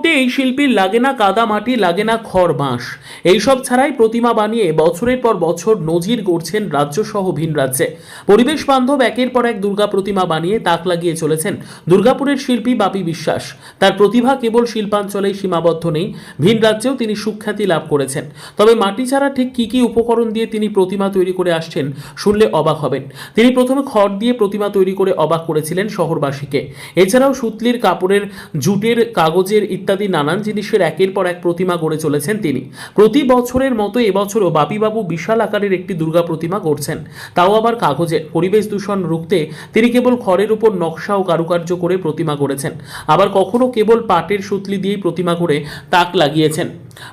করতে এই শিল্পীর লাগে না কাদা মাটি, লাগে না খড় বাঁশ। এইসব ছাড়াই প্রতিমা বানিয়ে বছরের পর বছর নজির গড়ছেন রাজ্যসহ ভিন রাজ্যে। পরিবেশ বান্ধব একের পর এক দুর্গা প্রতিমা বানিয়ে তাক লাগিয়ে চলেছেন দুর্গাপুরের শিল্পী বাপি বিশ্বাস। তার প্রতিভা কেবল শিল্পাঞ্চলেই সীমাবদ্ধ নেই, ভিন রাজ্যেও তিনি সুখ্যাতি লাভ করেছেন। তবে মাটি ছাড়া ঠিক কী কী উপকরণ দিয়ে তিনি প্রতিমা তৈরি করে আসছেন শুনলে অবাক হবেন। তিনি প্রথমে খড় দিয়ে প্রতিমা তৈরি করে অবাক করেছিলেন শহরবাসীকে। এছাড়াও সুতলির কাপড়ের, জুটের, কাগজের ইত্যাদি নানান জিনিসের একের পর এক প্রতিমা গড়ে চলেছেন তিনি। প্রতি বছরের মতো এবছরও বাপিবাবু বিশাল আকারের একটি দুর্গা প্রতিমা গড়ছেন। তাও আবার কাগজের পরিবেশ দূষণ রুখতে তিনি কেবল খড়ের উপর নকশা ও কারুকার্য করে প্রতিমা গড়েছেন। আবার কখনো কেবল পাটের সুতলি দিয়েই প্রতিমা করে তাক লাগিয়েছেন।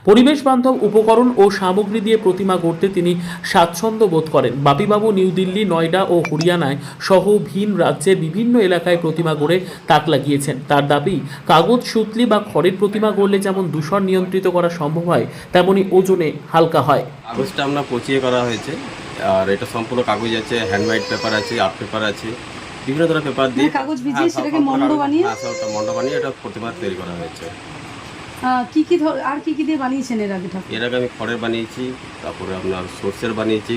পরিবেশ বান্ধব উপকরণ ও সামগ্রী দিয়ে প্রতিমা গড়তে তিনি স্বাচ্ছন্দ্য বোধ করেন। বাপিবাবু নিউ দিল্লি নয়ডা ও হরিয়ানায় সহ ভিন রাজ্যে বিভিন্ন এলাকায় প্রতিমা গড়ে তাক লাগিয়েছেন। তার দাবি কাগজ সুতলি বা খড়ের প্রতিমা গড়লে যেমন দূষণ নিয়ন্ত্রিত করা সম্ভব হয় তেমনি ওজনে হালকা হয়। কাগজটা আমরা পচিয়ে করা হয়েছে। আর এটা সম্পূর্ণ কাগজ আছে হ্যান্ডমেড পেপার আছে আর্ট পেপার আছে বিভিন্ন ধরনের পেপার দিয়ে মানে কাগজ ভিজিয়ে হ্যাঁ, সেটাকে কাগজ- বানিয়ে? হ্যাঁ মন্ড বানিয়ে এটা প্রতিমা তৈরি করা হয়েছে। কি কি ধর- আর কি কি দিয়ে বানিয়েছেন এর আগে ঠাকুর? এর আগে আমি খড়ের বানিয়েছি তারপরে আপনার সর্ষের বানিয়েছি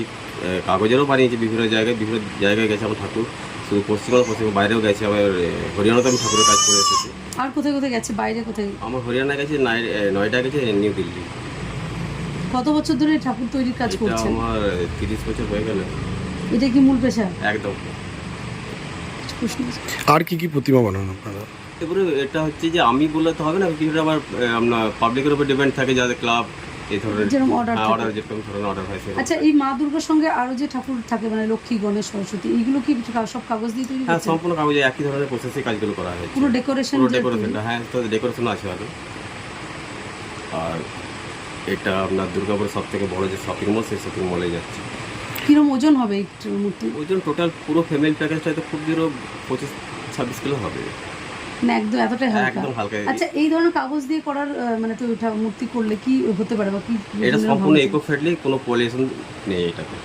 কাগজেরও বানিয়েছি বিভিন্ন জায়গায় বিভিন্ন জায়গায় গেছে আমার ঠাকুর। শুধু পশ্চিমবঙ্গ পশ্চিমবঙ্গ বাইরেও গেছে আমার হরিয়ানাতে আমি ঠাকুরের কাজ করে এসেছি। আর কোথায় কোথায় গেছে বাইরে কোথায়? আমার হরিয়ানা গেছে নাই- নয়ডা গেছে নিউ দিল্লি। কত বছর ধরে ঠাকুর তৈরির কাজ করছেন? আমার তিরিশ বছর হয়ে গেল। এটা কি মূল পেশা? একদম। আর কি কি প্রতিমা বানান আপনারা? এবারে এটা হচ্ছে যে আমি বললে তো হবে না কিছুটা আবার আপনার পাবলিকের উপর ডিপেন্ড থাকে যাদের ক্লাব এই ধরনের। অর্ডার যেরকম ধরনের অর্ডার হয়। আচ্ছা এই মা দুর্গার সঙ্গে আরও যে ঠাকুর থাকে মানে লক্ষ্মী গণেশ সরস্বতী এইগুলো কি সব কাগজ দিয়ে তৈরি হ্যাঁ সম্পূর্ণ কাগজে একই ধরনের প্রসেসে কাজগুলো করা হয়েছে। পুরো ডেকোরেশন পুরো ডেকোরেশনটা হ্যাঁ তো ডেকোরেশন আছে আরও আর এটা আপনার দুর্গাপুর সব থেকে বড় যে শপিং মল সেই শপিং মলে যাচ্ছে। কিরম ওজন হবে এই মূর্তি? ওই জন্য টোটাল পুরো ফ্যামিলি প্যাকেজটা তো খুব জোরো পঁচিশ ছাব্বিশ কিলো হবে। মানে একদম এতটাই হালকা। একদম হালকা। আচ্ছা এই ধরনের কাগজ দিয়ে করার মানে তো মূর্তি করলে কি হতে পারে বা কি এটা সম্পূর্ণ ইকো ফ্রেন্ডলি কোনো পলিউশন নেই এটাতে।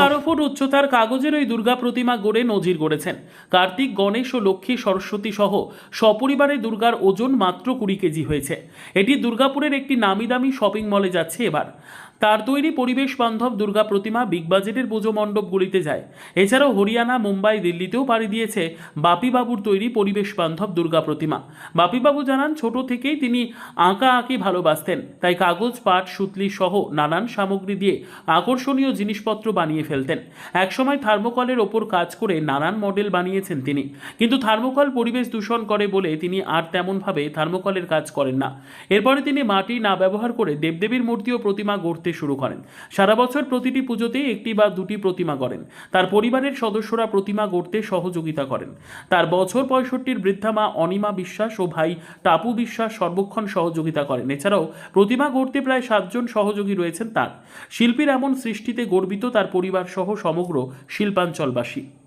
বারো ফুট উচ্চতার কাগজের ওই দুর্গা প্রতিমা গড়ে নজির গড়েছেন। কার্তিক গণেশ ও লক্ষ্মী সরস্বতী সহ সপরিবারে দুর্গার ওজন মাত্র কুড়ি কেজি হয়েছে। এটি দুর্গাপুরের একটি নামি দামি শপিং মলে যাচ্ছে এবার। তার তৈরি পরিবেশ বান্ধব দুর্গা প্রতিমা বিগ বাজেটের পুজো মণ্ডপগুলিতে যায়। এছাড়াও হরিয়ানা, মুম্বাই, দিল্লিতেও পাড়ি দিয়েছে বাপিবাবুর তৈরি পরিবেশ বান্ধব দুর্গা প্রতিমা। বাপিবাবু জানান, ছোট থেকেই তিনি আঁকা আঁকি ভালোবাসতেন। তাই কাগজ, পাট, সুতলি সহ নানান সামগ্রী দিয়ে আকর্ষণীয় জিনিসপত্র বানিয়ে ফেলতেন। একসময় থার্মোকলের ওপর কাজ করে নানান মডেল বানিয়েছেন তিনি। কিন্তু থার্মোকল পরিবেশ দূষণ করে বলে তিনি আর তেমনভাবে থার্মোকলের কাজ করেন না। এরপরে তিনি মাটি না ব্যবহার করে দেবদেবীর মূর্তি ও প্রতিমা গড়তে শুরু করেন। সারা বছর প্রতিটি পুজোতেই একটি বা দুটি প্রতিমা গড়েন। তার পরিবারের সদস্যরা প্রতিমা গড়তে সহযোগিতা করেন। তার বছর পঁয়ষট্টির বৃদ্ধা মা অনিমা বিশ্বাস ও ভাই টাপু বিশ্বাস সর্বক্ষণ সহযোগিতা করেন। এছাড়াও প্রতিমা গড়তে প্রায় সাতজন সহযোগী রয়েছেন তার। শিল্পীর এমন সৃষ্টিতে গর্বিত তার পরিবার সহ সমগ্র শিল্পাঞ্চলবাসী।